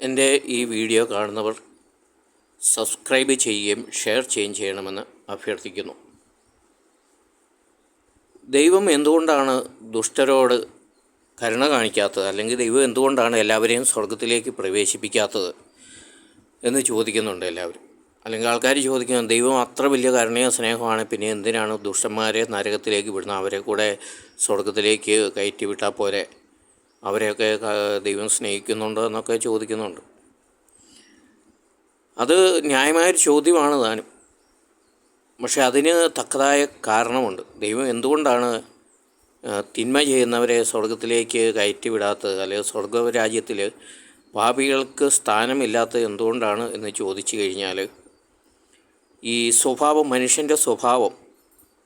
എന്റെ ഈ വീഡിയോ കാണുന്നവർ സബ്സ്ക്രൈബ് ചെയ്യുകയും ഷെയർ ചെയ്യുകയും ചെയ്യണമെന്ന് അഭ്യർത്ഥിക്കുന്നു. ദൈവം എന്തുകൊണ്ടാണ് ദുഷ്ടരോട് കരുണ കാണിക്കാത്തത്? അല്ലെങ്കിൽ ദൈവം എന്തുകൊണ്ടാണ് എല്ലാവരെയും സ്വർഗത്തിലേക്ക് പ്രവേശിപ്പിക്കാത്തത് എന്ന് ചോദിക്കുന്നുണ്ട് എല്ലാവരും. അല്ലെങ്കിൽ ആൾക്കാർ ചോദിക്കുന്നു ദൈവം അത്ര വലിയ കരുണയോ സ്നേഹമാണ് പിന്നെ എന്തിനാണ് ദുഷ്ടന്മാരെ നരകത്തിലേക്ക് വിടുന്നത്? അവരെ കൂടെ സ്വർഗത്തിലേക്ക് കയറ്റി വിട്ടാൽ പോരെ? അവരെയൊക്കെ ദൈവം സ്നേഹിക്കുന്നുണ്ടോ എന്നൊക്കെ ചോദിക്കുന്നുണ്ട്. അത് ന്യായമായൊരു ചോദ്യമാണ് താനും. പക്ഷെ അതിന് തക്കതായ കാരണമുണ്ട്. ദൈവം എന്തുകൊണ്ടാണ് തിന്മ ചെയ്യുന്നവരെ സ്വർഗത്തിലേക്ക് കയറ്റിവിടാത്തത്? അല്ലെങ്കിൽ സ്വർഗരാജ്യത്തിൽ പാപികൾക്ക് സ്ഥാനമില്ലാത്തത് എന്തുകൊണ്ടാണ് എന്ന് ചോദിച്ചു കഴിഞ്ഞാൽ ഈ സ്വഭാവം മനുഷ്യന്റെ സ്വഭാവം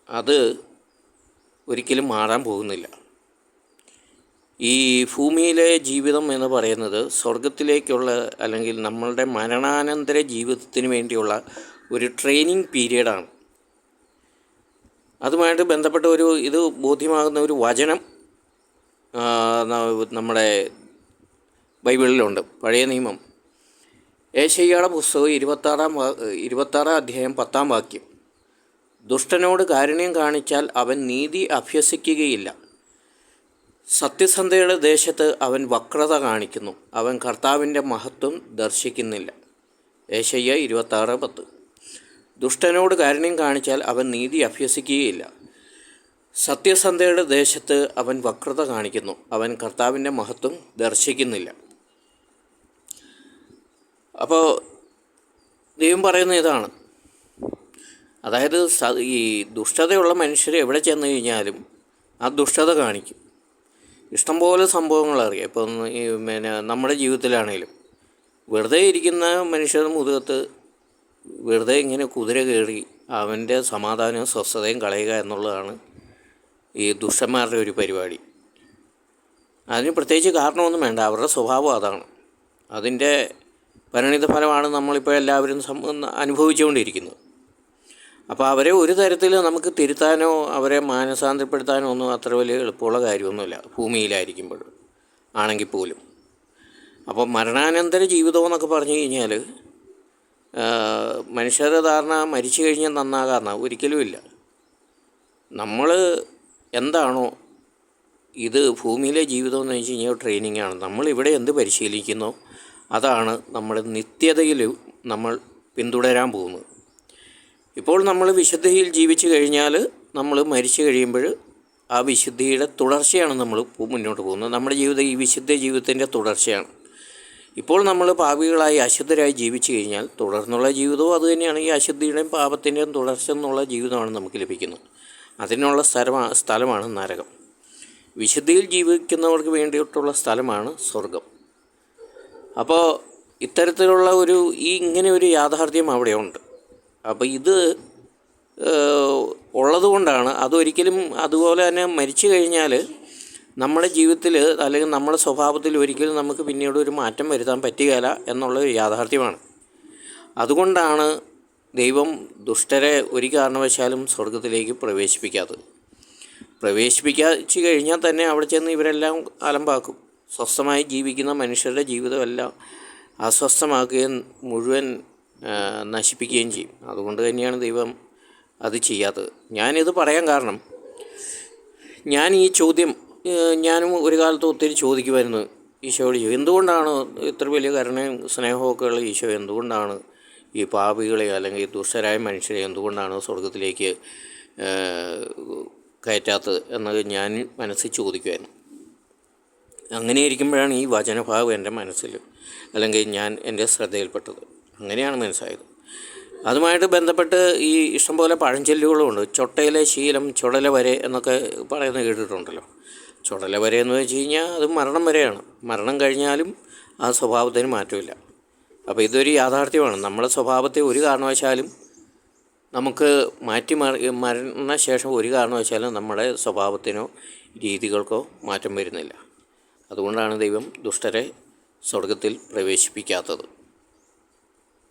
അത് ഒരിക്കലും മാറാൻ പോകുന്നില്ല. ഈ ഭൂമിയിലെ ജീവിതം എന്ന് പറയുന്നത് സ്വർഗത്തിലേക്കുള്ള അല്ലെങ്കിൽ നമ്മളുടെ മരണാനന്തര ജീവിതത്തിന് വേണ്ടിയുള്ള ഒരു ട്രെയിനിങ് പീരീഡാണ് അതുമായിട്ട് ബന്ധപ്പെട്ട ഒരു ഇത് ബോധ്യമാകുന്ന ഒരു വചനം നമ്മുടെ ബൈബിളിലുണ്ട്. പഴയ നിയമം. ഏശയ്യയുടെ പുസ്തകം ഇരുപത്താറാം ഇരുപത്താറാം അധ്യായം പത്താം വാക്യം. ദുഷ്ടനോട് കാരുണ്യം കാണിച്ചാൽ അവൻ നീതി അഭ്യസിക്കുകയില്ല. സത്യസന്ധയുടെ ദേശത്ത് അവൻ വക്രത കാണിക്കുന്നു. അവൻ കർത്താവിന്റെ മഹത്വം ദർശിക്കുന്നില്ല. ഏശയ്യ ഇരുപത്താറ് പത്ത്. ദുഷ്ടനോട് കാരുണ്യം കാണിച്ചാൽ അവൻ നീതി അഭ്യസിക്കുകയില്ല. സത്യസന്ധയുടെ ദേശത്ത് അവൻ വക്രത കാണിക്കുന്നു. അവൻ കർത്താവിന്റെ മഹത്വം ദർശിക്കുന്നില്ല. അപ്പോൾ ദൈവം പറയുന്ന ഇതാണ്. അതായത് ഈ ദുഷ്ടതയുള്ള മനുഷ്യർ എവിടെ ചെന്ന് കഴിഞ്ഞാലും ആ ദുഷ്ടത കാണിക്കും. ഇഷ്ടംപോലെ സംഭവങ്ങൾ അറിയാം ഇപ്പം പിന്നെ നമ്മുടെ ജീവിതത്തിലാണേലും വെറുതെ ഇരിക്കുന്ന മനുഷ്യരുടെ മുതുകത്ത് വെറുതെ ഇങ്ങനെ കുതിര കയറി അവന്റെ സമാധാനവും സ്വസ്ഥതയും കളയുക എന്നുള്ളതാണ് ഈ ദുഷ്ടന്മാരുടെ ഒരു പരിപാടി. അതിന് പ്രത്യേകിച്ച് കാരണമൊന്നും വേണ്ട. അവരുടെ സ്വഭാവം അതാണ്. അതിന്റെ പരിണിത ഫലമാണ് നമ്മളിപ്പോൾ എല്ലാവരും അനുഭവിച്ചുകൊണ്ടിരിക്കുന്നത്. അപ്പോൾ അവരെ ഒരു തരത്തിൽ നമുക്ക് തിരുത്താനോ അവരെ മാനസാന്തരപ്പെടുത്താനോ ഒന്നും അത്ര വലിയ എളുപ്പമുള്ള കാര്യമൊന്നുമില്ല. ഭൂമിയിലായിരിക്കുമ്പോൾ ആണെങ്കിൽ പോലും. അപ്പോൾ മരണാനന്തര ജീവിതം എന്നൊക്കെ പറഞ്ഞു കഴിഞ്ഞാൽ മനുഷ്യരുടെ ധാരണ മരിച്ചു കഴിഞ്ഞാൽ നന്നാകാന്ന ഒരിക്കലുമില്ല നമ്മൾ എന്താണോ ഇത് ഭൂമിയിലെ ജീവിതം എന്ന് വെച്ച് കഴിഞ്ഞാൽ ട്രെയിനിങ് ആണ്. നമ്മൾ ഇവിടെ എന്ത് പരിശീലിക്കുന്നോ? അതാണ് നമ്മുടെ നിത്യതയിൽ നമ്മൾ പിന്തുടരാൻ പോകുന്നത്. ഇപ്പോൾ നമ്മൾ വിശുദ്ധിയിൽ ജീവിച്ചു കഴിഞ്ഞാൽ നമ്മൾ മരിച്ചു കഴിയുമ്പോൾ ആ വിശുദ്ധിയുടെ തുടർച്ചയാണ് നമ്മൾ മുന്നോട്ട് പോകുന്നത്. നമ്മുടെ ജീവിതം ഈ വിശുദ്ധ ജീവിതത്തിന്റെ തുടർച്ചയാണ്. ഇപ്പോൾ നമ്മൾ പാപികളായി അശുദ്ധരായി ജീവിച്ചു കഴിഞ്ഞാൽ തുടർന്നുള്ള ജീവിതവും അതുതന്നെയാണ് ഈ അശുദ്ധിയുടെയും പാപത്തിന്റെയും തുടർച്ച എന്നുള്ള ജീവിതമാണ് നമുക്ക് ലഭിക്കുന്നത്. അതിനുള്ള സ്ഥലമാണ് സ്ഥലമാണ് നരകം. വിശുദ്ധിയിൽ ജീവിക്കുന്നവർക്ക് വേണ്ടിയിട്ടുള്ള സ്ഥലമാണ് സ്വർഗം അപ്പോൾ ഇത്തരത്തിലുള്ള ഒരു ഈ ഇങ്ങനെ ഒരു യാഥാർത്ഥ്യം അവിടെയുണ്ട്. അപ്പോൾ ഇത് ഉള്ളത് ഉള്ളതുകൊണ്ടാണ്. അതൊരിക്കലും അതുപോലെ തന്നെ മരിച്ചു കഴിഞ്ഞാൽ നമ്മുടെ ജീവിതത്തിൽ അല്ലെങ്കിൽ നമ്മുടെ സ്വഭാവത്തിൽ ഒരിക്കലും നമുക്ക് പിന്നീട് ഒരു മാറ്റം വരുത്താൻ പറ്റുകയില്ല എന്നുള്ള യാഥാർത്ഥ്യമാണ്. അതുകൊണ്ടാണ് ദൈവം ദുഷ്ടരെ ഒരു കാരണവശാലും സ്വർഗത്തിലേക്ക് പ്രവേശിപ്പിക്കാത്തത്. പ്രവേശിപ്പിക്കാച്ചു കഴിഞ്ഞാൽ തന്നെ അവിടെ ചെന്ന് ഇവരെല്ലാം അലമ്പാക്കും. സ്വസ്ഥമായി ജീവിക്കുന്ന മനുഷ്യരുടെ ജീവിതമെല്ലാം അസ്വസ്ഥമാക്കുകയും മുഴുവൻ നശിപ്പിക്കുകയും ചെയ്യും. അതുകൊണ്ട് തന്നെയാണ് ദൈവം അത് ചെയ്യാത്തത്. ഞാനിത് പറയാൻ കാരണം ഞാൻ ഈ ചോദ്യം ഞാനും ഒരു കാലത്ത് ഒത്തിരി ചോദിക്കുമായിരുന്നു ഈശോയോട് എന്തുകൊണ്ടാണ് ഇത്ര വലിയ കരുണയും സ്നേഹമൊക്കെ ഉള്ള ഈശോ എന്തുകൊണ്ടാണ് ഈ പാപികളെ അല്ലെങ്കിൽ ദുഷ്ടരായ മനുഷ്യരെ എന്തുകൊണ്ടാണ് സ്വർഗത്തിലേക്ക് കയറ്റാത്തത്? എന്നത് ഞാൻ മനസ്സിൽ ചോദിക്കുമായിരുന്നു. അങ്ങനെ ഇരിക്കുമ്പോഴാണ് ഈ വചനഭാവം എന്റെ മനസ്സിൽ അല്ലെങ്കിൽ ഞാൻ എന്റെ ശ്രദ്ധയിൽപ്പെട്ടത്. അങ്ങനെയാണ് മനസ്സായത്. അതുമായിട്ട് ബന്ധപ്പെട്ട് ഈ ഇഷ്ടംപോലെ പഴഞ്ചൊല്ലുകളുമുണ്ട്. ചൊട്ടയിലെ ശീലം ചുടല വരെ എന്നൊക്കെ പറയുന്നത് കേട്ടിട്ടുണ്ടല്ലോ. ചുടല വരെ എന്ന് വെച്ച് കഴിഞ്ഞാൽ അത് മരണം വരെയാണ്. മരണം കഴിഞ്ഞാലും ആ സ്വഭാവത്തിന് മാറ്റമില്ല. അപ്പോൾ ഇതൊരു യാഥാർത്ഥ്യമാണ്. നമ്മുടെ സ്വഭാവത്തെ ഒരു കാരണവശാലും നമുക്ക് മാറ്റി മറി മരണശേഷം ഒരു കാരണവശാലും നമ്മുടെ സ്വഭാവത്തിനോ രീതികൾക്കോ മാറ്റം വരുന്നില്ല. അതുകൊണ്ടാണ് ദൈവം ദുഷ്ടരെ സ്വർഗത്തിൽ പ്രവേശിപ്പിക്കാത്തത്.